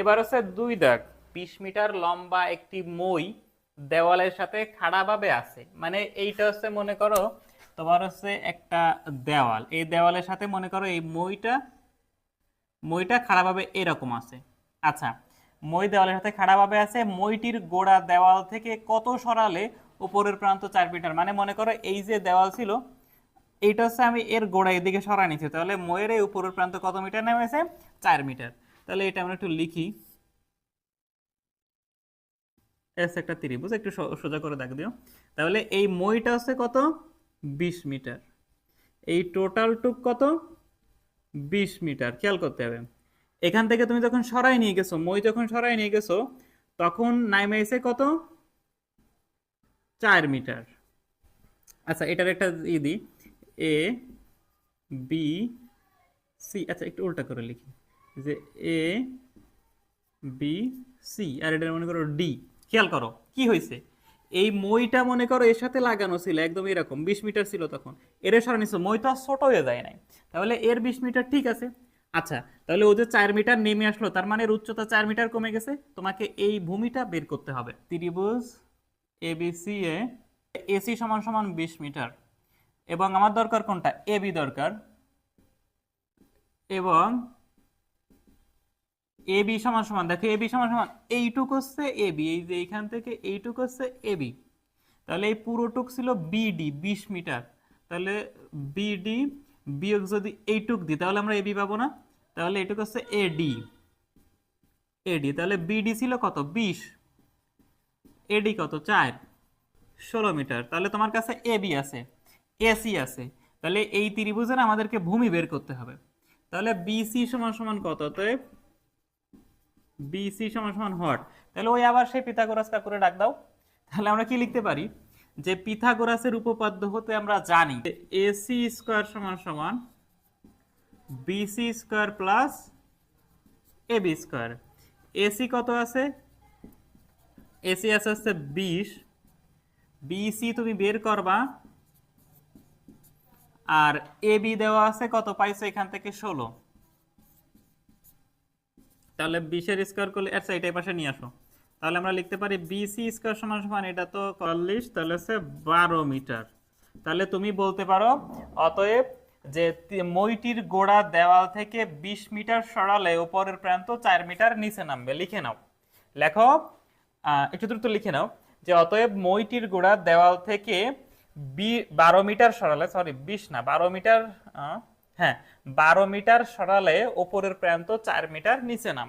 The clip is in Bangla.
এবার হচ্ছে দুই দাগ। বিশ মিটার লম্বা একটি মই দেওয়ালের সাথে খাড়াভাবে আছে। মানে এইটা হচ্ছে মনে করো, তোমার হচ্ছে একটা দেওয়াল। এই দেওয়ালের সাথে মনে করো এই মইটা মইটা খাড়াভাবে এরকম আছে। আচ্ছা মই দেওয়ালের সাথে খাড়াভাবে আছে। মইটির গোড়া দেওয়াল থেকে কত সরালে উপরের প্রান্ত চার মিটার? মানে মনে করো এই যে দেওয়াল ছিল, এইটা হচ্ছে আমি এর গোড়া এদিকে সরাই নিচ্ছি। তাহলে ময়ের এই উপরের প্রান্ত কত মিটার নেমেছে? চার মিটার। তাহলে এটা আমরা একটু লিখি। এস একটা ত্রিভুজ, একটু সোজা করে দেখ দিও। তাহলে এই মইটা হচ্ছে কত? বিশ মিটার। এই টোটাল টুক কত? বিশ মিটার। খেয়াল করতে হবে। এখান থেকে তুমি যখন সরাই নিয়ে গেছো, মই যখন সরাই নিয়ে গেছো, তখন নাইমে এসে কত? চার মিটার। আচ্ছা এটার একটা ই দিই। এ, বি, সি আচ্ছা একটু উল্টা করে লিখি। যে এ বি সি আর এটা মনে করো ডি খেয়াল করো, কি হয়েছে? এই মইটা মনে করো এর সাথে লাগানো ছিল, একদম এরকম, বিশ মিটার ছিল তখন। এর সরানো ছিল মই তো আর ছোট হয়ে যায় নাই। তাহলে এর বিশ মিটার ঠিক আছে। আচ্ছা তাহলে ও যে চার মিটার নেমে আসলো, তার মানে এর উচ্চতা চার মিটার কমে গেছে। তোমাকে এই ভূমিটা বের করতে হবে। ত্রিভুজ এবিসি এ এসি সমান সমান বিশ মিটার। এবং আমার দরকার কোনটা? এবি দরকার। এবং এবি সমান সমান, দেখো এবি সমান সমান, এইটুক হচ্ছে এবি এই যে এইখান থেকে এইটুক হচ্ছে এবি তাহলে এই পুরোটুক ছিল বিডি বিশ মিটার। তাহলে বিডি বিয়োগ যদি এইটুক দিই, তাহলে আমরা এবি পাবো না? তাহলে এইটুক হচ্ছে এডি এডি তাহলে বিডি ছিল কত? বিশ। এডি কত? চার। ষোলো মিটার। তাহলে তোমার কাছে এবি আছে এসি আছে। তাহলে এই ত্রিভুজের আমাদেরকে ভূমি বের করতে হবে। তাহলে বিসি সমান সমান কত? অতএব বিসি সমান সমান হট। তাহলে ওই আবার সেই পিথাগোরাসটা করে ডাক দাও। তাহলে আমরা কি লিখতে পারি? যে পিথাগোরাসের উপপাদ্য হতে আমরা জানি যে এসি স্কোয়ার সমান সমান BC square plus AB square AC কত আছে? এসি আছে হচ্ছে বিশ। বিসি তুমি বের করবা। আর এবি দেওয়া আছে কত? পাইছো এখান থেকে ষোলো। তাহলে বিশের স্কোয়ার করলে আচ্ছা এটা পাশে নিয়ে আসো। তাহলে আমরা লিখতে পারি বিসি স্কোয়ার সমান সমান, এটা তো চল্লিশ, তাহলে হচ্ছে বারো মিটার। তাহলে তুমি বলতে পারো, অতএব যে মইটির গোড়া দেওয়াল থেকে বিশ মিটার সরালে উপরের প্রান্ত চার মিটার নিচে নামবে। লিখে নাও। লেখো একটু দ্রুত লিখে নাও যে অতএব মইটির গোড়া দেওয়াল থেকে বি, বারো মিটার সরালে সরি বিশ না, বারো মিটার হ্যাঁ বারো মিটার সরালে ওপরের প্রান্ত চার মিটার নিচে নামবে।